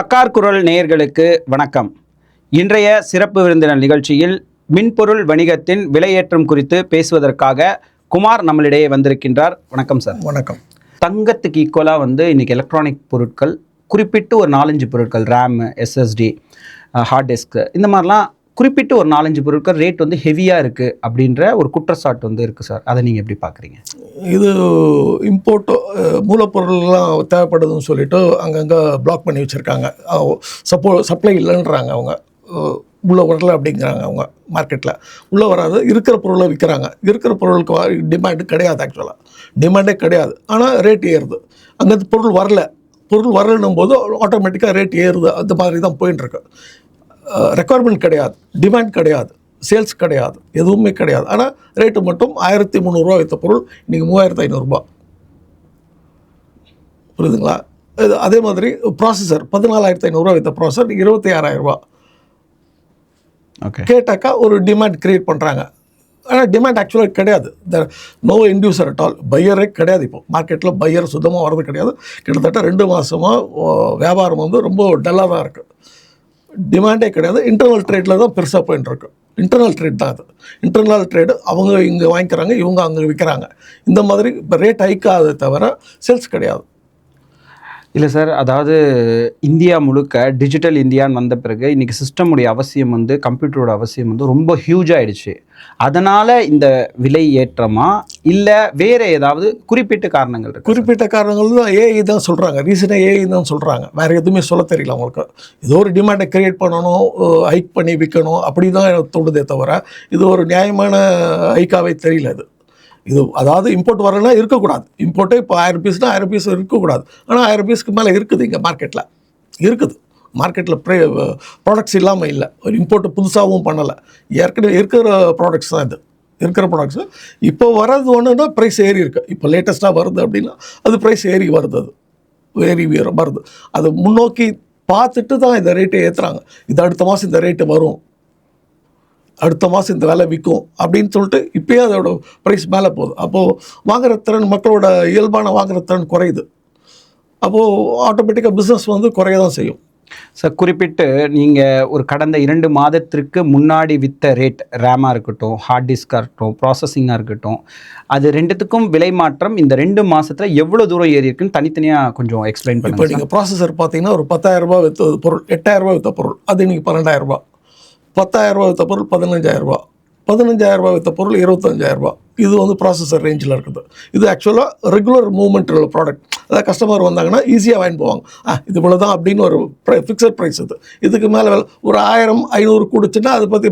தக்கார் குரல் நேயர்களுக்கு வணக்கம். இன்றைய சிறப்பு விருந்தினர் நிகழ்ச்சியில் மின்பொருள் வணிகத்தின் விலையேற்றம் குறித்து பேசுவதற்காக குமார் நம்மளிடையே வந்திருக்கின்றார். வணக்கம் சார். வணக்கம். தங்கத்துக்கு ஈக்குவலாக வந்து இன்னைக்கு எலக்ட்ரானிக் பொருட்கள் குறிப்பிட்டு ஒரு நாலஞ்சு பொருட்கள் ரேம் எஸ்எஸ்டி ஹார்ட் டிஸ்க் இந்த மாதிரிலாம் குறிப்பிட்டு ஒரு நாலஞ்சு பொருட்கள் ரேட் வந்து ஹெவியாக இருக்குது அப்படின்ற ஒரு குற்றச்சாட்டு வந்து இருக்குது சார் அதை நீங்கள் எப்படி பார்க்குறீங்க இது இம்போர்ட்டோ மூலப்பொருள்லாம் தேவைப்படுதுன்னு சொல்லிட்டு அங்கங்கே பிளாக் பண்ணி வச்சுருக்காங்க. சப்போ சப்ளை இல்லைன்றாங்க அவங்க. உள்ளே உள்ள வரல அப்படிங்கிறாங்க அவங்க மார்க்கெட்டில் உள்ளே வராது இருக்கிற பொருளை விற்கிறாங்க இருக்கிற பொருளுக்கு டிமாண்டு கிடையாது ஆக்சுவலாக டிமாண்டே கிடையாது. ஆனால் ரேட் ஏறுது. அங்கேருந்து பொருள் வரல. பொருள் வரலன்னும் போது ஆட்டோமேட்டிக்காக ரேட் ஏறுது. அந்த மாதிரி தான் போயின்னு இருக்கு ரெக்குவயர்மெண்ட் கிடையாது டிமாண்ட் கிடையாது சேல்ஸ் கிடையாது எதுவுமே கிடையாது. ஆனால் ரேட்டு மட்டும் ஆயிரத்தி முந்நூறுரூவா விற்ற பொருள் இன்றைக்கி மூவாயிரத்து ஐநூறுரூபா புரியுதுங்களா? இது அதே மாதிரி ப்ராசஸர் பதினாலாயிரத்து ஐநூறுரூவா விற்ற ப்ராசஸர் இருபத்தி ஆறாயிரரூபா ஓகே கேட்டாக்கா ஒரு டிமாண்ட் கிரியேட் பண்ணுறாங்க ஆனால் டிமாண்ட் ஆக்சுவலாக கிடையாது. The no inducer at all பையரே கிடையாது இப்போ. மார்க்கெட்டில் பையர் சுத்தமாக வரது கிடையாது. கிட்டத்தட்ட ரெண்டு மாதமாக வியாபாரம் வந்து ரொம்ப டல்லாக தான் இருக்குது டிமாண்டே கிடையாது. இன்டர்னல் ட்ரேடில் தான் பெருசாக போயின்னு இருக்கு இன்டர்னல் ட்ரேட் தான் அது. இன்டர்னல் ட்ரேடு அவங்க இங்கே வாங்கிக்கிறாங்க இவங்க அங்கே விற்கிறாங்க இந்த மாதிரி இப்போ ரேட் ஹைக்காதே தவிர சேல்ஸ் கிடையாது. இல்லை சார் அதாவது இந்தியா முழுக்க டிஜிட்டல் இந்தியான்னு வந்த பிறகு இன்றைக்கி சிஸ்டமுடைய அவசியம் வந்து கம்ப்யூட்டரோட அவசியம் வந்து ரொம்ப ஹியூஜ் ஆகிடுச்சு அதனால் இந்த விலை ஏற்றமா? இல்லை வேறு ஏதாவது குறிப்பிட்ட காரணங்கள் குறிப்பிட்ட காரணங்கள் ஏஐ தான் சொல்கிறாங்க ரீசனாக ஏஐ தான் சொல்கிறாங்க வேறு எதுவுமே சொல்ல தெரியல அவங்களுக்கு. ஏதோ ஒரு டிமாண்டை க்ரியேட் பண்ணணும் ஹைக் பண்ணி விற்கணும் அப்படி தான் எனக்கு தோணுதே தவிர இது ஒரு நியாயமான ஹைக்காவே தெரியல அது. இது அதாவது இம்போர்ட் வரலன்னா இருக்கக்கூடாது. இம்போர்ட்டே இப்போ ஆயிரம் பீஸ்னால் ஆயிரம் பீஸ் இருக்கக்கூடாது. ஆனால் ஆயிரம் பீஸ்க்கு மேலே இருக்குது இங்கே மார்க்கெட்டில் இருக்குது. மார்க்கெட்டில் ப்ரே ப்ராடக்ட்ஸ் இல்லாமல் இல்லை. ஒரு இம்போர்ட்டு புதுசாகவும் பண்ணலை. ஏற்கனவே இருக்கிற ப்ராடக்ட்ஸ் தான் இது. இருக்கிற ப்ராடக்ட்ஸு இப்போ வர்றது ஒன்றுன்னா ப்ரைஸ் ஏறி இருக்கு. இப்போ லேட்டஸ்ட்டாக வருது அப்படின்னா அது ப்ரைஸ் ஏறி வருது அது. ஏறி வருது. அது முன்னோக்கி பார்த்துட்டு தான் இந்த ரேட்டை ஏற்றுறாங்க இது அடுத்த மாதம் இந்த ரேட்டு வரும். அடுத்த மாதம் இந்த விலை விற்கும் அப்படின்னு சொல்லிட்டு இப்பயே அதோட ப்ரைஸ் மேலே போகுது. அப்போது வாங்குற திறன் மக்களோட இயல்பான வாங்குற திறன் குறையுது. அப்போது ஆட்டோமேட்டிக்காக பிஸ்னஸ் வந்து குறைய தான் செய்யும். சார் குறிப்பிட்டு நீங்கள் ஒரு கடந்த இரண்டு மாதத்திற்கு முன்னாடி வித்த ரேட் ரேமாக இருக்கட்டும் ஹார்ட் டிஸ்காக இருக்கட்டும் ப்ராசஸிங்காக இருக்கட்டும் அது ரெண்டுத்துக்கும் விலை மாற்றம் இந்த ரெண்டு மாதத்தில் எவ்வளோ தூரம் ஏறி இருக்குன்னு தனித்தனியாக கொஞ்சம் எக்ஸ்பிளைன் இப்போ பண்ணுங்க சார். நீங்கள் ப்ராசஸர் பார்த்தீங்கன்னா ஒரு பத்தாயிரம் ரூபாய் விற்ற பொருள் எட்டாயிரம் ரூபாய் விற்ற பொருள் அது இன்னைக்கு பன்னெண்டாயிரம் ரூபாய் பத்தாயிரம் ரூபாய் விற்ற பொருள் பதினஞ்சாயிரம் ரூபாய் பதினஞ்சாயிரம் ரூபாய் விற்ற பொருள் இருபத்தஞ்சாயிரம் இது வந்து ப்ராசஸர் ரேஞ்சில் இருக்குது. இது ஆக்சுவலாக ரெகுலர் மூவ்மெண்ட் உள்ள ப்ராடக்ட் அதாவது கஸ்டமர் வந்தாங்கன்னா ஈஸியாக வாங்கி போவாங்க. ஆ இது இவ்வளோ தான் அப்படின்னு ஒரு ப்ரை ஃபிக்ஸட் ப்ரைஸ் இது. இதுக்கு மேலே ஒரு ஆயிரம் ஐநூறு கூடுச்சுன்னா அதை பற்றி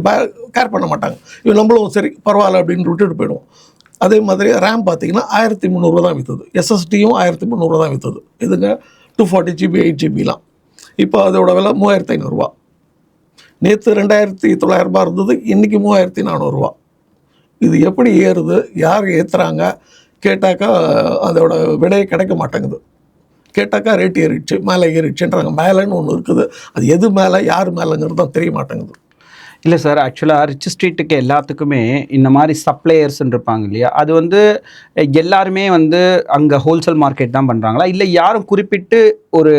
கேர் பண்ண மாட்டாங்க. இது நம்மளும் சரி பரவாயில்ல அப்படின்னு விட்டுட்டு போயிடுவோம். அதே மாதிரி ரேம் பார்த்தீங்கன்னா ஆயிரத்தி முந்நூறுரூவா தான் விற்றுது எஸ்எஸ்டியும் ஆயிரத்தி முந்நூறுரூவா தான் விற்றுது இதுங்க டூ ஃபார்ட்டி ஜிபி எயிட் ஜிபிலாம் இப்போ அதோட விலை மூவாயிரத்தி ஐநூறுரூவா நேற்று ரெண்டாயிரத்தி தொள்ளாயிரரூபா இருந்தது இன்றைக்கி மூவாயிரத்தி நானூறுரூவா இது எப்படி ஏறுது யார் ஏற்றுறாங்க கேட்டாக்கா அதோட விடையே கிடைக்க மாட்டேங்குது. கேட்டாக்கா ரேட் ஏறிடுச்சு மேலே ஏறிடுச்சுன்றாங்க. மேலேன்னு ஒன்று இருக்குது. அது எது மேலே யார் மேலேங்கிறது தான் தெரிய மாட்டேங்குது. இல்லை சார் ஆக்சுவலாக ரிச் ஸ்ட்ரீட்டுக்கு எல்லாத்துக்குமே இந்த மாதிரி சப்ளையர்ஸ் இருப்பாங்க இல்லையா? அது வந்து எல்லாருமே வந்து அங்கே ஹோல்சேல் மார்க்கெட் தான் பண்ணுறாங்களா இல்லை யாரும் குறிப்பிட்டு ஒரு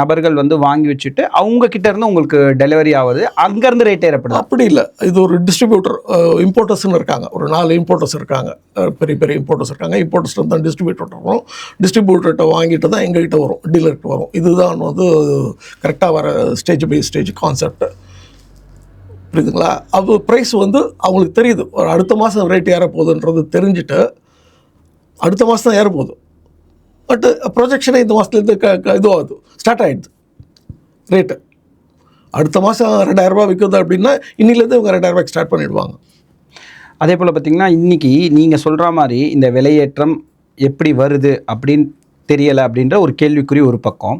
நபர்கள் வந்து வாங்கி வச்சுட்டு அவங்க கிட்ட இருந்து உங்களுக்கு டெலிவரி ஆகுது அங்கேருந்து ரேட் ஏறப்படுது? அப்படி இல்லை. இது ஒரு டிஸ்ட்ரிபியூட்டர் இம்போர்ட்டர்ஸ்னு இருக்காங்க. ஒரு நாலு இம்போர்ட்டர்ஸ் இருக்காங்க. பெரிய பெரிய இம்போர்ட்டர்ஸ் இருக்காங்க. இம்போர்ட்டர்ஸ் தான் டிஸ்ட்ரிபியூட்டர் வரும். டிஸ்ட்ரிபியூட்டர்கிட்ட வாங்கிட்டு தான் எங்ககிட்ட வரும். டீலர்கிட்ட வரும். இதுதான் வந்து கரெக்டாக வர ஸ்டேஜ் பை ஸ்டேஜ் கான்செப்ட் புரியுதுங்களா? அது ப்ரைஸ் வந்து அவங்களுக்கு தெரியுது. ஒரு அடுத்த மாதம் ரேட் ஏற போகுதுன்றது தெரிஞ்சுட்டு அடுத்த மாதம் தான் ஏற போகுது பட்டு ப்ரொஜெக்ஷனே இந்த மாதத்துலேருந்து க க இதுவாகுது. ஸ்டார்ட் ஆகிடுது ரேட்டு அடுத்த மாதம் ரெண்டாயிரரூபா விற்குது அப்படின்னா இன்னிலேருந்து இவங்க ரெண்டாயிரரூபாய்க்கு ஸ்டார்ட் பண்ணிவிடுவாங்க அதே போல் பார்த்தீங்கன்னா இன்றைக்கி நீங்கள் சொல்கிற மாதிரி இந்த விலையேற்றம் எப்படி வருது அப்படின்னு தெரியலை அப்படின்ற ஒரு கேள்விக்குறி ஒரு பக்கம்.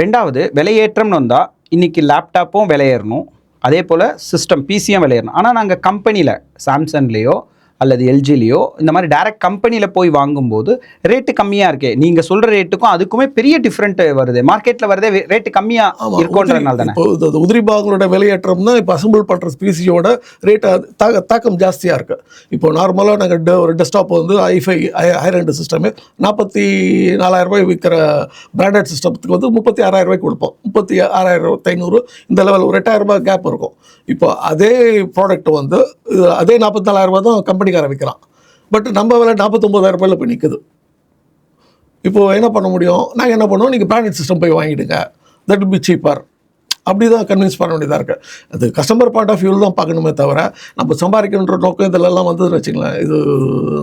ரெண்டாவது விலையேற்றம்னு வந்தால் இன்றைக்கி லேப்டாப்பும் விலையேறணும். அதே போல் சிஸ்டம் பிசியும் விலையேறணும் ஆனால் நாங்கள் கம்பெனியில் சாம்சங்லேயோ அல்லது எல்ஜிலையோ இந்த மாதிரி டைரக்ட் கம்பெனியில் போய் வாங்கும்போது ரேட்டு கம்மியாக இருக்கே. நீங்கள் சொல்கிற ரேட்டுக்கும் அதுக்குமே பெரிய டிஃப்ரெண்ட் வருது. மார்க்கெட்டில் வரதே ரேட்டு கம்மியாக ஆமா, இருக்குன்றதுனால தானே? உதிரி பாகங்களோட விலையேற்றம் தான் இப்போ அசம்பிள் பண்ணுற பிசியோட ரேட் தாக்க தாக்கம் ஜாஸ்தியாக இருக்கு. இப்போ நார்மலாக நாங்கள் ஒரு டெஸ்க்டாப் வந்து ஐஃபை ஹையர் ரெண்டு சிஸ்டமே நாற்பத்தி நாலாயிரம் ரூபாய் விற்கிற பிராண்டட் சிஸ்டத்துக்கு வந்து முப்பத்தி ஆறாயிரம் ரூபாய்க்கு கொடுப்போம். முப்பத்தி ஆறாயிரம் ஐநூறு இந்த லெவல் ஒரு எட்டாயிரம் ரூபாய் கேப் இருக்கும். இப்போ அதே ப்ராடக்ட் வந்து அதே நாற்பத்தி நாலாயிரம் ரூபாய் தான் கம்பெனிக்காரன் விற்கிறான் பட் நம்ம விலை நாற்பத்தொம்போதாயிரம் ரூபாயில் போய் நிற்குது இப்போ என்ன பண்ண முடியும்? நாங்கள் என்ன பண்ணுவோம் நீங்கள் பிளானட் சிஸ்டம் போய் வாங்கிடுங்க. தட் பி சீப்பர் அப்படி தான் கன்வின்ஸ் பண்ண வேண்டியதாக இருக்குது அது கஸ்டமர் பாயிண்ட் ஆஃப் வியூவில் தான் பார்க்கணுமே தவிர நம்ம சம்பாதிக்கணுன்ற நோக்கம் இதிலெல்லாம் வந்ததுன்னு வச்சுங்களேன் இது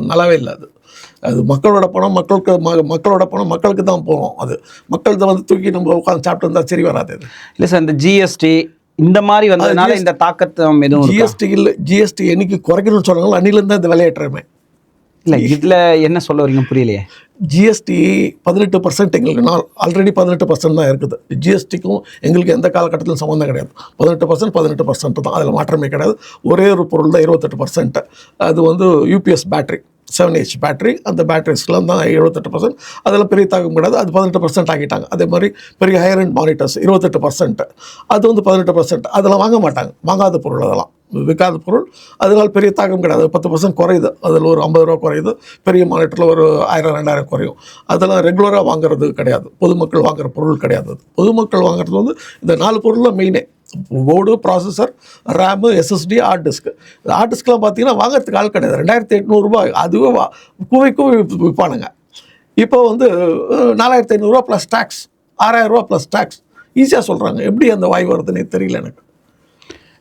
நல்லாவே இல்லை அது. அது மக்களோட பணம் மக்களுக்கு ம- மக்களோட பணம் மக்களுக்கு தான் போகும். அது மக்கள்கிட்ட வந்து தூக்கி நம்ம உட்காந்து சாப்பிட்டு இருந்தால் சரி வராது இல்லை சார் இந்த ஜிஎஸ்டி இந்த மாதிரி வந்ததுனால இந்த தாக்கத்தம் எதுவும்? ஜிஎஸ்டி இல்லை ஜிஎஸ்டி என்னைக்கு குறைக்கணும்னு சொன்னாங்களோ அன்னிலேருந்து இந்த விலையேற்றமே இல்லை இதில் என்ன சொல்ல வரீங்க புரியலையே. ஜிஎஸ்டி பதினெட்டு பர்சன்ட் எங்களுக்கு நான் ஆல்ரெடி பதினெட்டு பர்சன்ட் தான் இருக்குது. ஜிஎஸ்டிக்கும் எங்களுக்கு எந்த காலகட்டத்திலும் சம்மந்தம் கிடையாது. பதினெட்டு பர்சன்ட் பதினெட்டு பர்சன்ட் தான். அதில் மாற்றமே கிடையாது. ஒரே ஒரு பொருள் தான் இருபத்தெட்டு பர்சன்ட் அது வந்து UPS battery seven H battery அந்த பேட்டரிஸ்லாம் தான் எழுபத்தெட்டு பர்சன்ட் அதெல்லாம் பெரிய தாக்கம் கிடையாது. அது பதினெட்டு பர்சன்ட் ஆக்கிட்டாங்க. அதே மாதிரி பெரிய ஹையர் அண்ட் மானிட்டர்ஸ் இருபத்தெட்டு பர்சன்ட் அது வந்து பதினெட்டு பர்சன்ட் அதெல்லாம் வாங்க மாட்டாங்க. வாங்காத பொருள் அதெல்லாம். விற்காத பொருள். அதனால் பெரிய தாக்கம் கிடையாது. பத்து பர்சன்ட் குறையுது. அதில் ஒரு ஐம்பது ரூபா குறையுது. பெரிய மார்க்கெட்டில் ஒரு ஆயிரம் ரெண்டாயிரம் குறையும். அதெல்லாம் ரெகுலராக வாங்குறது கிடையாது. பொதுமக்கள் வாங்குகிற பொருள் கிடையாது. அது பொதுமக்கள் வாங்குறது வந்து இந்த நாலு பொருளில் மெயினே board processor RAM SSD hard disk இந்த ஹார்ட் டிஸ்க்லாம் பார்த்தீங்கன்னா வாங்குறதுக்கு ஆள் கிடையாது. ரெண்டாயிரத்தி எட்நூறுபா அதுவே வா குவை குவை விற்பானுங்க இப்போ வந்து நாலாயிரத்தி ஐநூறுரூவா ப்ளஸ் டேக்ஸ் ஆறாயிரரூவா ப்ளஸ் டேக்ஸ் ஈஸியாக சொல்கிறாங்க எப்படி அந்த வாய் வருதுன்னே தெரியல எனக்கு.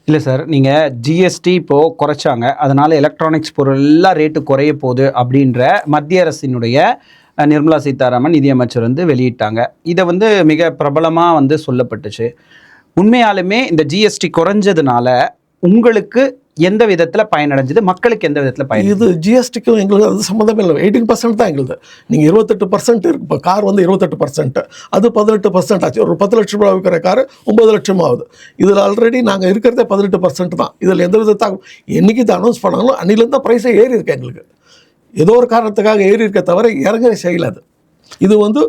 இல்லை சார் நீங்கள் ஜிஎஸ்டி இப்போது குறைச்சாங்க. அதனால் எலக்ட்ரானிக்ஸ் பொருள் எல்லாம் ரேட்டு குறைய போகுது அப்படின்ற மத்திய அரசினுடைய நிர்மலா சீதாராமன் நிதியமைச்சர் வந்து வெளியிட்டாங்க. இதை வந்து மிக பிரபலமாக வந்து சொல்லப்பட்டுச்சு. உண்மையாலுமே இந்த ஜிஎஸ்டி குறைஞ்சதுனால உங்களுக்கு எந்த விதத்தில் பயனடைஞ்சது? மக்களுக்கு எந்த விதத்தில் பயன் இது ஜிஎஸ்டிக்கும் எங்களுக்கு அது சம்மந்தமே இல்லை. எயிட்டீன் பர்சன்ட் தான் எங்களுது. நீங்கள் இருபத்தெட்டு பர்சன்ட் இருக்கு. இப்போ கார் வந்து இருபத்தெட்டு பர்சன்ட் அது பதினெட்டு பர்சன்ட் ஆச்சு. ஒரு பத்து லட்சம் ரூபாய் விற்கிற கார் ஒம்பது லட்சம் ஆகுது. இதில் ஆல்ரெடி நாங்கள் இருக்கிறதே பதினெட்டு பர்சன்ட் தான். இதில் எந்த வித தாக்கம் என்னைக்கு இதை அனௌன்ஸ் பண்ணாலும் அன்னிலேருந்து தான் ப்ரைஸே ஏறி இருக்கு எங்களுக்கு. ஏதோ ஒரு காரணத்துக்காக ஏறி இருக்க தவிர இறங்குற செய்யல அது. இது வந்து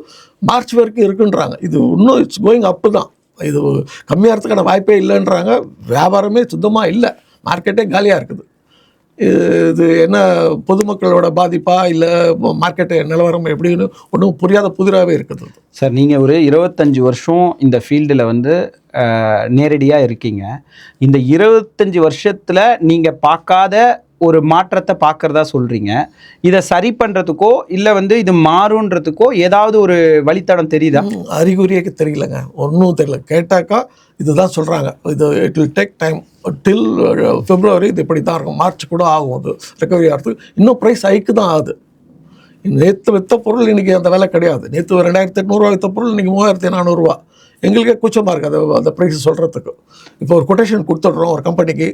மார்ச் வரைக்கும் இருக்குன்றாங்க. இது இன்னும் இட்ஸ் கோயிங் அப்பு தான். இது கம்மியாகிறதுக்கான வாய்ப்பே இல்லைன்றாங்க. வியாபாரமே சுத்தமாக இல்லை. மார்க்கெட்டே காலியாக இருக்குது. இது என்ன பொதுமக்களோட பாதிப்பா? இல்லை மார்க்கெட்டு நிலவரம் எப்படின்னு ஒன்றும் புரியாத புதிராகவே இருக்குது. சார் நீங்கள் ஒரு இருபத்தஞ்சி வருஷம் இந்த ஃபீல்டில் வந்து நேரடியாக இருக்கீங்க. இந்த இருபத்தஞ்சி வருஷத்தில் நீங்கள் பார்க்காத ஒரு மாற்றத்தை பார்க்குறதா சொல்கிறீங்க இதை சரி பண்ணுறதுக்கோ இல்லை வந்து இது மாறுன்றதுக்கோ ஏதாவது ஒரு வழித்தடம் தெரியுதா? அறிகுறியாக அறிகுறியே தெரியலங்க. ஒன்றும் தெரியல. கேட்டாக்கா இதுதான் சொல்கிறாங்க இது it will take time till February இது இப்படி தான் இருக்கும். மார்ச் கூட ஆகும் அது. ரெக்கவரி ஆகிறதுக்கு இன்னும் ப்ரைஸ் ஹைக்கு தான் ஆகுது. நேற்று விற்ற பொருள் இன்றைக்கி அந்த விலை கிடையாது. நேற்று ரெண்டாயிரத்தி எட்நூறுவா விற்ற பொருள் இன்றைக்கி மூவாயிரத்தி நானூறுரூவா எங்களுக்கே கூச்சமாக இருக்குது அது அந்த ப்ரைஸ் சொல்கிறதுக்கு இப்போ ஒரு கொட்டேஷன் கொடுத்துட்றோம். ஒரு கம்பெனிக்கு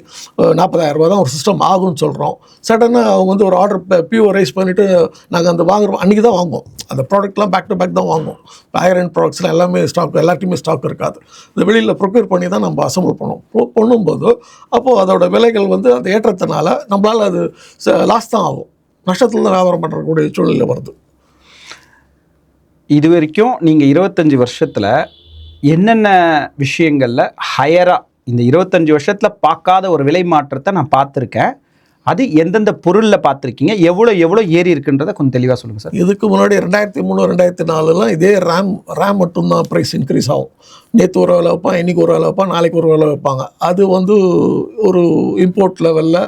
நாற்பதாயிரம் ரூபா தான் ஒரு சிஸ்டம் ஆகும்னு சொல்கிறோம் சடனாக அவங்க வந்து ஒரு ஆர்டர் பியூ ரைஸ் பண்ணிவிட்டு நாங்கள் அந்த வாங்குறோம். அன்றைக்கி தான் வாங்குவோம். அந்த ப்ராடக்ட்லாம் பேக் டு பேக் தான் வாங்குவோம். ஹையர் அண்ட் ப்ராடக்ட்ஸ்லாம் எல்லாமே ஸ்டாக் எல்லாத்தையுமே ஸ்டாக் இருக்காது. இந்த வெளியில் ப்ரொக்யூர் பண்ணி தான் நம்ம அசம்பிள் பண்ணுவோம். பண்ணும்போது அப்போது அதோட விலைகள் வந்து அந்த ஏற்றத்தினால நம்மளால் அது லாஸ் தான் ஆகும். நஷ்டத்தில் தான் வியாபாரம் பண்ணுறக்கூடிய சூழ்நிலை வருது. இது வரைக்கும் நீங்கள் இருபத்தஞ்சி வருஷத்தில் என்னென்ன விஷயங்களில் ஹையராக இந்த இருபத்தஞ்சி வருஷத்தில் பார்க்காத ஒரு விலை மாற்றத்தை நான் பார்த்துருக்கேன். அது எந்தெந்த பொருளில் பார்த்துருக்கீங்க? எவ்வளோ எவ்வளோ ஏறி இருக்குன்றதை கொஞ்சம் தெளிவாக சொல்லுங்கள் சார். இதுக்கு முன்னாடி ரெண்டாயிரத்தி மூணு ரெண்டாயிரத்தி நாலுலாம் இதே ரேம் ரேம் மட்டும்தான் ப்ரைஸ் இன்க்ரீஸ் ஆகும். நேற்று ஒரு வேலை வைப்பான் இன்றைக்கி ஒரு வேலை வைப்பான் நாளைக்கு ஒரு வேலை வைப்பாங்க. அது வந்து ஒரு இம்போர்ட் லெவலில்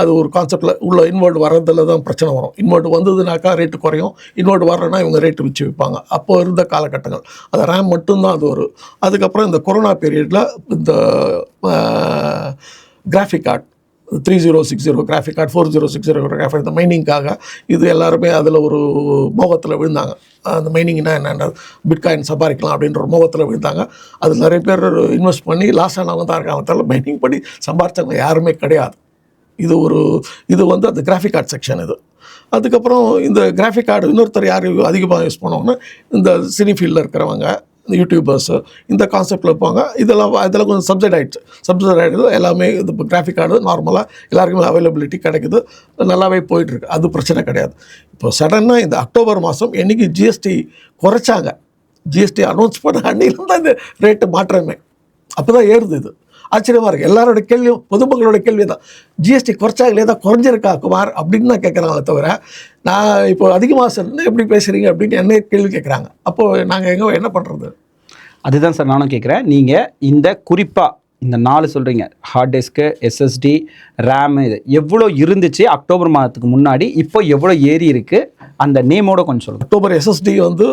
அது ஒரு கான்செப்டில் உள்ள இன்வெர்ட் வர்றதில் தான் பிரச்சனை வரும். இன்வெர்ட் வந்ததுனாக்கா ரேட்டு குறையும். இன்வெர்ட் வரலன்னா இவங்க ரேட்டு வச்சு விற்பாங்க. அப்போ இருந்த காலகட்டங்கள். அது ரேம் மட்டும்தான் அது ஒரு. அதுக்கப்புறம் இந்த கொரோனா பீரியடில் இந்த graphic card three zero six zero graphic card four zero six zero graphic இந்த மைனிங்காக இது எல்லாருமே அதில் ஒரு மோகத்தில் விழுந்தாங்க. அந்த மைனிங்னா என்னென்ன பிட்காயின் சம்பாதிக்கலாம் அப்படின்ற ஒரு மோகத்தில் விழுந்தாங்க. அது நிறைய பேர் இன்வெஸ்ட் பண்ணி லாஸ் ஆனவங்க தான் இருக்காங்க. தவிர மைனிங் பண்ணி சம்பாதிச்சவங்க யாருமே கிடையாது. இது ஒரு இது வந்து அந்த கிராஃபிக் கார்டு செக்ஷன் இது. அதுக்கப்புறம் இந்த கிராஃபிக் கார்டு இன்னொருத்தர் யார் அதிகமாக யூஸ் பண்ணுவாங்கன்னா இந்த சினி ஃபீல்டில் இருக்கிறவங்க. இந்த யூடியூபர்ஸு இந்த கான்செப்டில் இருப்பாங்க. இதெல்லாம் இதெல்லாம் கொஞ்சம் சப்ஜெக்ட் ஆகிடுச்சு சப்ஜெக்ட் ஆகிடுது எல்லாமே இது இப்போ கிராஃபிக் ஆடுது நார்மலாக எல்லாருக்குமே அவைலபிலிட்டி கிடைக்குது. நல்லாவே போயிட்டுருக்கு. அது பிரச்சனை கிடையாது. இப்போ சடனாக இந்த அக்டோபர் மாதம் என்றைக்கு ஜிஎஸ்டி குறைச்சாங்க. ஜிஎஸ்டி அனௌன்ஸ் பண்ண அன்னையிலேருந்து அந்த இந்த ரேட்டு மாற்றமே. அப்போ தான் ஏறுது இது. ஆச்சரியமாக இருக்குது எல்லாரோட கேள்வியும் பொதுமக்களோட கேள்வி தான் ஜிஎஸ்டி குறைச்சாங்களே தான் குறைஞ்சிருக்கா குமார்? அப்படின்னு தான் கேட்குறாங்களே தவிர நான் இப்போ அதிகமாக சொன்னேன் எப்படி பேசுகிறீங்க அப்படின்னு என்ன கேள்வி கேட்குறாங்க அப்போது நாங்கள் எங்கே என்ன பண்ணுறது அதுதான் சார் நானும் கேட்குறேன் நீங்கள் இந்த குறிப்பாக இந்த நாலு சொல்கிறீங்க ஹார்ட் டிஸ்க்கு எஸ்எஸ்டி ரேம் இது எவ்வளோ இருந்துச்சு அக்டோபர் மாதத்துக்கு முன்னாடி? இப்போ எவ்வளோ ஏறி இருக்குது அந்த நேமோட கொஞ்சம் சொல்லுங்கள் அக்டோபர் எஸ்எஸ்டி வந்து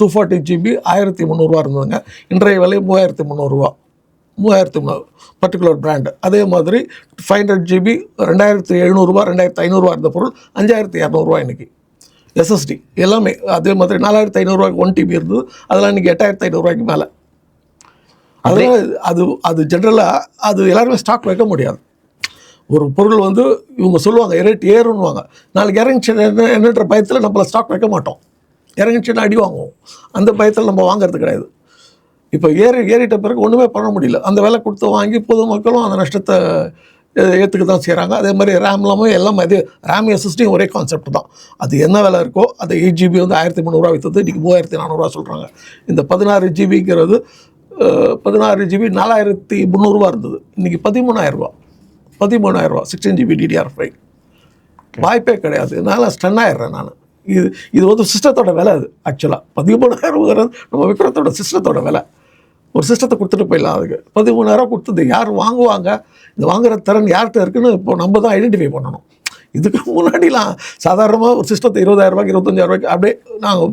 டூ ஃபார்ட்டி ஜிபி ஆயிரத்தி முந்நூறுரூவா இருந்ததுங்க. இன்றைய விலை மூவாயிரத்தி முந்நூறுரூவா மூவாயிரத்தி முந்நூறு பர்டிகுலர் பிராண்டு அதே மாதிரி ஃபைவ் ஹண்ட்ரட் ஜிபி ரெண்டாயிரத்தி எழுநூறுபா ரெண்டாயிரத்தி ஐநூறுரூவா இருந்த பொருள் அஞ்சாயிரத்தி இரநூறுவா இன்றைக்கி எஸ்எஸ்டி எல்லாமே அதே மாதிரி நாலாயிரத்தி ஐநூறுரூவாய்க்கு ஒன் டிபி இருந்தது அதெல்லாம் இன்றைக்கி எட்டாயிரத்தி ஐநூறுரூவாய்க்கு மேலே. அதனால் அது அது ஜென்ரலாக அது எல்லாருமே ஸ்டாக் வைக்க முடியாது. ஒரு பொருள் வந்து இவங்க சொல்லுவாங்க ரேட் ஏறுன்னுவாங்க. நாளைக்கு இறங்கிச்சு என்ன என்னன்ற பயத்தில் நம்மள ஸ்டாக் வைக்க மாட்டோம். இறங்கிச்சுன்னா அடி வாங்குவோம். அந்த பயத்தில் நம்ம வாங்குறது கிடையாது. இப்போ ஏறி ஏறிட்ட பிறகு ஒன்றுமே பண்ண முடியல. அந்த விலை கொடுத்து வாங்கி பொதுமக்களும் அந்த நஷ்டத்தை ஏற்றுக்க தான் செய்கிறாங்க அதே மாதிரி ரேம்லாமும் எல்லாம் அதே ரேம் எஸ்எஸ்டியும் ஒரே கான்செப்ட் தான். அது என்ன விலை இருக்கோ அது எயிட் ஜிபி வந்து ஆயிரத்தி முந்நூறுரூவா விற்றது இன்றைக்கி மூவாயிரத்தி நானூறுரூவா சொல்கிறாங்க இந்த பதினாறு ஜிபிங்கிறது பதினாறு ஜிபி நாலாயிரத்தி முந்நூறுரூவா இருந்தது. இன்றைக்கி பதிமூணாயிரரூபா பதிமூணாயிரரூபா சிக்ஸ்டீன் ஜிபி டிடிஆர் ஃபைவ் வாய்ப்பே கிடையாது. நான் ஸ்டன் ஆயிடுறேன் நான். இது இது வந்து சிஸ்டத்தோட விலை அது ஆக்சுவலாக பதிமூணாயிரம்ங்கிறது நம்ம விக்ரத்தோட சிஸ்டத்தோட விலை. ஒரு சிஸ்டத்தை கொடுத்துட்டு போயிடலாம் அதுக்கு. பதிமூணாயிரம் கொடுத்தது. யார் வாங்குவாங்க? இது வாங்குற திறன் யார்கிட்ட இருக்குன்னு இப்போ நம்ம தான் ஐடென்டிஃபை பண்ணணும். இதுக்கு முன்னாடிலாம் சாதாரணமாக ஒரு சிஸ்டத்தை இருபதாயிரம் ரூபாய்க்கு இருபத்தஞ்சாயிரம் ரூபாய்க்கு அப்படியே நாங்கள்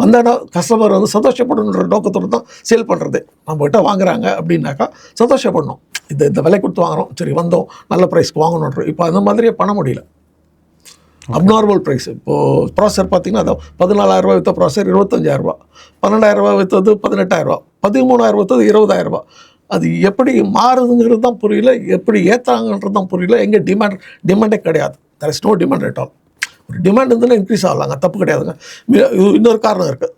வந்தாடா கஸ்டமர் வந்து சந்தோஷப்படணுன்ற நோக்கத்தோடு தான் சேல் பண்ணுறது நம்மகிட்ட வாங்குறாங்க அப்படின்னாக்கா சந்தோஷப்படணும். இந்த இந்த விலை கொடுத்து வாங்குறோம். சரி வந்தோம். நல்ல ப்ரைஸ்க்கு வாங்கணுன்ற இப்போ அந்த மாதிரியே பண்ண முடியல. அப்நார்மல் ப்ரைஸ் இப்போது ப்ராசர் பார்த்தீங்கன்னா அது பதினாலாயிரரூபா விற்ற ப்ராசர் இருபத்தஞ்சாயிரரூபா பன்னெண்டாயிரரூபா விற்றது பதினெட்டாயிரரூபா பதிமூணாயிரம் வருது இருபதாயிரம். ரூபாய் அது எப்படி மாறுதுங்கிறது தான் புரியல எப்படி ஏற்றாங்கன்றது தான் புரியல. எங்கே டிமாண்ட் டிமாண்டே கிடையாது. There is no demand at all ஒரு டிமாண்ட் இருந்ததுன்னா இன்க்ரீஸ் ஆகலாங்க தப்பு கிடையாதுங்க. இன்னொரு காரணம் இருக்குது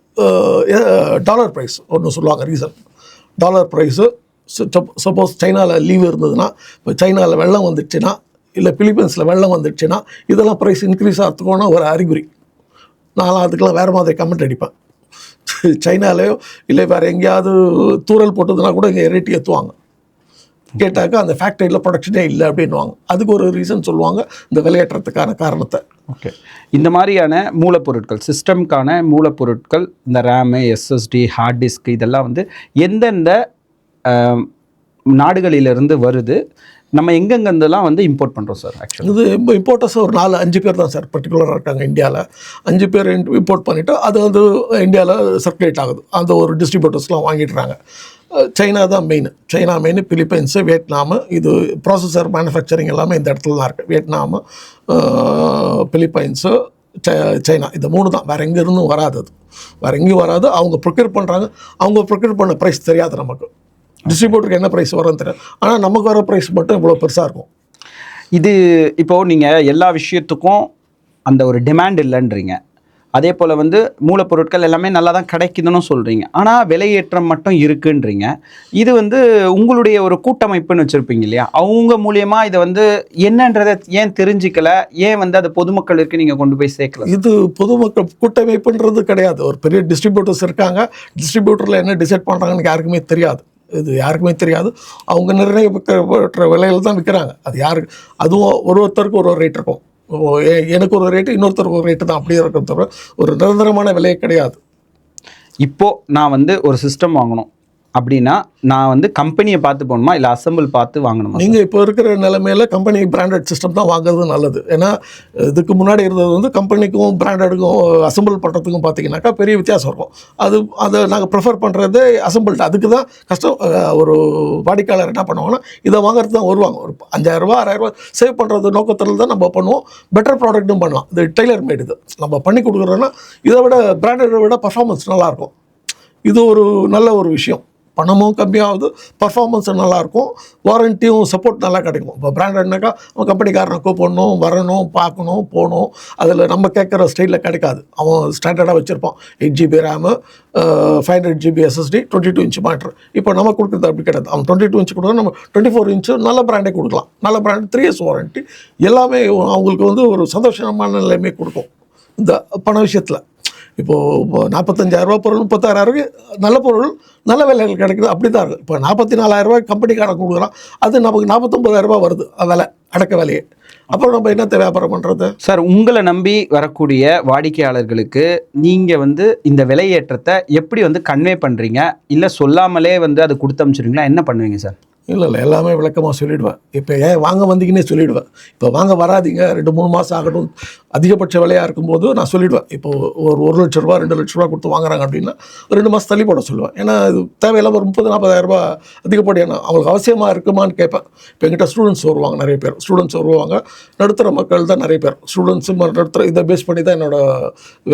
டாலர் ப்ரைஸ் ஒன்று சொல்லுவாங்க ரீசன் டாலர் ப்ரைஸு சப்போஸ் சைனாவில் லீவ் இருந்ததுன்னா இப்போ சைனாவில் வெள்ளம் வந்துடுச்சுன்னா இல்லை பிலிப்பைன்ஸில் வெள்ளம் வந்துடுச்சுன்னா இதெல்லாம் ப்ரைஸ் இன்க்ரீஸ் ஆகிறதுக்கோன்னா ஒரு அறிகுறி. நான் அதுக்கெல்லாம் வேறு மாதிரி கமெண்ட் அடிப்பேன். சைனாலேயோ இல்லை வேறு எங்கேயாவது தூரல் போட்டதுன்னா கூட இங்கே ரேட் ஏற்றுவாங்க கேட்டாக்கா அந்த ஃபேக்டரியில் ப்ரொடக்ஷனே இல்லை அப்படின்வாங்க அதுக்கு ஒரு ரீசன் சொல்லுவாங்க இந்த விளையாட்டுறதுக்கான காரணத்தை. ஓகே இந்த மாதிரியான மூலப்பொருட்கள் சிஸ்டம்க்கான மூலப்பொருட்கள் இந்த ரேமு எஸ்எஸ்டி ஹார்ட் டிஸ்க் இதெல்லாம் வந்து எந்தெந்த நாடுகளிலிருந்து வருது? நம்ம எங்கெங்கேருந்துலாம் வந்து இம்போர்ட் பண்ணுறோம் சார் ஆக்சுவலி இது இப்போ இம்போர்ட்டர்ஸ் ஒரு நாலு அஞ்சு பேர் தான் சார் பர்டிகுலராக இருக்காங்க இந்தியாவில் அஞ்சு பேர் இம்போர்ட் பண்ணிவிட்டு அது வந்து இந்தியாவில் சர்க்குலேட் ஆகுது. அந்த ஒரு டிஸ்ட்ரிபியூட்டர்ஸ்லாம் வாங்கிடுறாங்க. சைனா தான் main China main Philippines Vietnam இது ப்ராசஸர் மேனுஃபேக்சரிங் எல்லாமே இந்த இடத்துல தான் இருக்குது வியட்நாமு பிலிப்பைன்ஸு சை- சைனா இந்த மூணு தான். வேறு எங்கேருந்தும் வராது அது. வேறு எங்கேயும் வராது. அவங்க ப்ரொக்யூர் பண்ணுறாங்க அவங்க ப்ரொக்யூர் பண்ண ப்ரைஸ் தெரியாது நமக்கு. டிஸ்ட்ரிபியூட்டருக்கு என்ன ப்ரைஸ் வரும்னு தெரியாது ஆனால் நமக்கு வர ப்ரைஸ் மட்டும் இவ்வளோ பெருசாக இருக்கும். இது இப்போது நீங்கள் எல்லா விஷயத்துக்கும் அந்த ஒரு டிமாண்ட் இல்லைன்றீங்க. அதே போல் வந்து மூலப்பொருட்கள் எல்லாமே நல்லா தான் கிடைக்குதுன்னு சொல்கிறீங்க ஆனால் விலையேற்றம் மட்டும் இருக்குன்றீங்க. இது வந்து உங்களுடைய ஒரு கூட்டமைப்புன்னு வச்சுருப்பீங்க இல்லையா? அவங்க மூலியமாக இதை வந்து என்னன்றதை ஏன் தெரிஞ்சிக்கல? ஏன் வந்து அது பொதுமக்களுக்கு நீங்கள் கொண்டு போய் சேர்க்கல? இது பொதுமக்கள் கூட்டமைப்புன்றது கிடையாது. ஒரு பெரிய டிஸ்ட்ரிபியூட்டர்ஸ் இருக்காங்க. டிஸ்ட்ரிபியூட்டரில் என்ன டிசைட் பண்ணுறாங்கன்னு யாருக்குமே தெரியாது. இது யாருக்குமே தெரியாது. அவங்க நிர்ணயிக்கப்பட்ட விலையில் தான் விற்கிறாங்க அது யாருக்கு அதுவும் ஒரு ஒருத்தருக்கு ஒரு ஒரு ரேட் இருக்கும். ஓ, எனக்கு ஒரு ரேட்டு இன்னொருத்தருக்கு ஒரு ரேட்டு தான். அப்படியே இருக்கிறத தவிர ஒரு நிரந்தரமான விலையே கிடையாது. இப்போது நான் வந்து ஒரு சிஸ்டம் வாங்கணும். அப்படின்னா நான் வந்து கம்பெனியை பார்த்து போகணுமா? இல்லை அசெம்பிள் பார்த்து வாங்கணுமா நீங்கள் இப்போ இருக்கிற நிலைமையில கம்பெனி பிராண்டட் சிஸ்டம் தான் வாங்குறது நல்லது. ஏன்னா இதுக்கு முன்னாடி இருந்தது வந்து கம்பெனிக்கும் பிராண்டடுக்கும் அசெம்பிள் பண்ணுறதுக்கும் பார்த்தீங்கன்னாக்கா பெரிய வித்தியாசம் இருக்கும். அது அதை நாங்கள் ப்ரிஃபர் பண்ணுறது அசெம்பிள்டு அதுக்கு தான் கஷ்டம் ஒரு வாடிக்கையாளர் என்ன பண்ணுவாங்கன்னா இதை வாங்குறது தான் வருவாங்க. ஒரு அஞ்சாயிரரூபா ஆறாயிரரூபா சேவ் பண்ணுறது நோக்கத்தில் தான் நம்ம பண்ணுவோம். பெட்டர் ப்ராடக்ட்டும் பண்ணலாம். இது டெய்லர் மேட் இது. நம்ம பண்ணி கொடுக்குறோன்னா இதை விட பிராண்டடை விட பர்ஃபார்மன்ஸ் நல்லாயிருக்கும் இது ஒரு நல்ல ஒரு விஷயம். பணமும் கம்மியாகுது பர்ஃபார்மன்ஸும் நல்லாயிருக்கும் வாரண்டியும் சப்போர்ட் நல்லா கிடைக்கும். இப்போ பிராண்டட்னாக்கா அவன் கம்பெனிக்காரனை கூப்பிடணும் வரணும் பார்க்கணும் போகணும் அதில் நம்ம கேட்குற ஸ்டைலில் கிடைக்காது. அவன் ஸ்டாண்டர்டாக வச்சுருப்பான். Eight GB RAM five hundred GB SSD twenty two inch monitor இப்போ நம்ம கொடுக்குறது அப்படி கிடையாது. அவன் டுவெண்ட்டி டூ இன்ச் கொடுத்தா நம்ம டுவெண்ட்டி ஃபோர் இன்ச்சு நல்ல பிராண்டே கொடுக்கலாம். நல்ல பிராண்ட் த்ரீ இயர்ஸ் வாரண்ட்டி எல்லாமே அவங்களுக்கு வந்து ஒரு சந்தோஷமான நிலைமை கொடுக்கும். இந்த பண விஷயத்தில். இப்போது நாற்பத்தஞ்சாயிரரூபா பொருள் முப்பத்தாயிரரூபாய்க்கு நல்ல பொருள் நல்ல விலைகள் கிடைக்குது அப்படி தான் இருக்குது இப்போ நாற்பத்தி நாலாயிரரூபாய் கம்பெனிக்காரன் கொடுக்குறான் அது நமக்கு நாற்பத்தொம்பதாயிரரூபா வருது அது விலை அடக்க விலையே. அப்புறம் நம்ம என்னத்தை வியாபாரம் பண்ணுறது சார் உங்களை நம்பி வரக்கூடிய வாடிக்கையாளர்களுக்கு நீங்கள் வந்து இந்த விலையேற்றத்தை எப்படி வந்து கன்வே பண்ணுறீங்க இல்லை சொல்லாமலே வந்து அது கொடுத்து அனுப்பிச்சிருங்களா என்ன பண்ணுவீங்க சார்? இல்லை இல்லை எல்லாமே விளக்கமாக சொல்லிவிடுவேன் இப்போ ஏன் வாங்க வந்தீங்கன்னே சொல்லிவிடுவேன் இப்போ வாங்க வராதீங்க ரெண்டு மூணு மாதம் ஆகட்டும் அதிகபட்ச விலையாக இருக்கும்போது நான் சொல்லிவிடுவேன் இப்போ ஒரு ஒரு லட்ச ரூபா ரெண்டு லட்ச ரூபா கொடுத்து வாங்குறாங்க அப்படின்னா ரெண்டு மாதம் தள்ளி போட சொல்லுவேன். ஏன்னா இது தேவையில்லாம ஒரு முப்பது நாற்பதாயிரரூபா அதிகப்படியான அவங்களுக்கு அவசியமாக இருக்குமான்னு கேட்பேன். இப்போ எங்கிட்ட ஸ்டூடெண்ட்ஸ் வருவாங்க நிறைய பேர். ஸ்டூடெண்ட்ஸ் வருவாங்க நடுத்தர மக்கள் தான் நிறைய பேர். ஸ்டூடெண்ட்ஸும் நடுத்தர இதை பேஸ் பண்ணி தான் என்னோட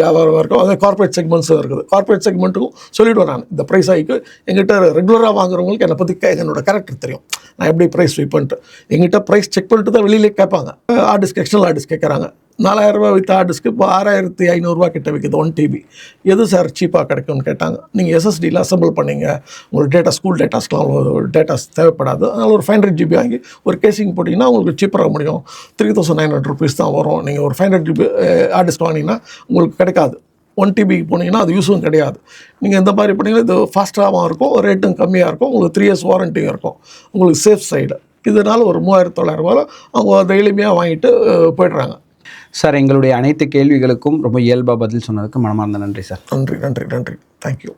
வியாபாரம் இருக்கும். அதே கார்ப்பரேட் செக்மெண்ட்ஸும் இருக்குது. கார்ப்பரேட் செக்மெண்ட்டுக்கும் சொல்லிவிடுவேன் நான். இந்த ப்ரைஸ் ஆகிக்கு எங்கிட்ட ரெகுலராக வாங்குறவங்களுக்கு என்னை பற்றி என்னோட கேரக்டர் தெரியும். நான் எப்படி ப்ரைஸ் வைப்பேன்ட்டு எங்கிட்ட ப்ரைஸ் செக் பண்ணிட்டு தான் வெளியிலே கேட்பாங்க. ஆர்டிஸ்க் எக்ஸ்டர்னல் ஆர்டிஸ்க் கேட்குறாங்க. நாலாயிரம் ரூபாய் வித்த ஆர்டிஸ்க்கு இப்போ ஆறாயிரத்தி ஐநூறுரூவா கிட்ட விற்கிது ஒன் டிபி எது சார் சீப்பாக கிடைக்கும்னு கேட்டாங்க. நீங்கள் எஸ்எஸ்டியில் அசம்பிள் பண்ணீங்க. உங்களுக்கு டேட்டா ஸ்கூல் டேட்டாஸ்லாம் டேட்டாஸ் தேவைப்படாது. அதனால் ஒரு ஃபைவ் ஹண்ட்ரட் ஜிபி வாங்கி ஒரு கேசிங் போட்டிங்கன்னா உங்களுக்கு சீப்பராக முடியும். Three thousand nine hundred rupees தான் வரும். நீங்கள் ஒரு ஃபைவ் ஹண்ட்ரட் ஜிபி ஆர்டிஸ்க் வாங்கினீங்கன்னா உங்களுக்கு கிடைக்காது. ஒன் டிபிக்கு போனீங்கன்னா அது யூஸும் கிடையாது. நீங்கள் இந்த மாதிரி பண்ணீங்கன்னா இது ஃபாஸ்ட்டாகவும் இருக்கும் ரேட்டும் கம்மியாக இருக்கும் உங்களுக்கு த்ரீ இயர்ஸ் வாரண்டியும் இருக்கும். உங்களுக்கு சேஃப் சைடு இதனால் ஒரு மூவாயிரத்து தொள்ளாயிரம் ரூபாயில் அவங்க அதை எளிமையாக வாங்கிட்டு போயிடுறாங்க. சார் எங்களுடைய அனைத்து கேள்விகளுக்கும் ரொம்ப இயல்பாக பதில் சொன்னதுக்கு மனமார்ந்த நன்றி சார். நன்றி நன்றி நன்றி. தேங்க்யூ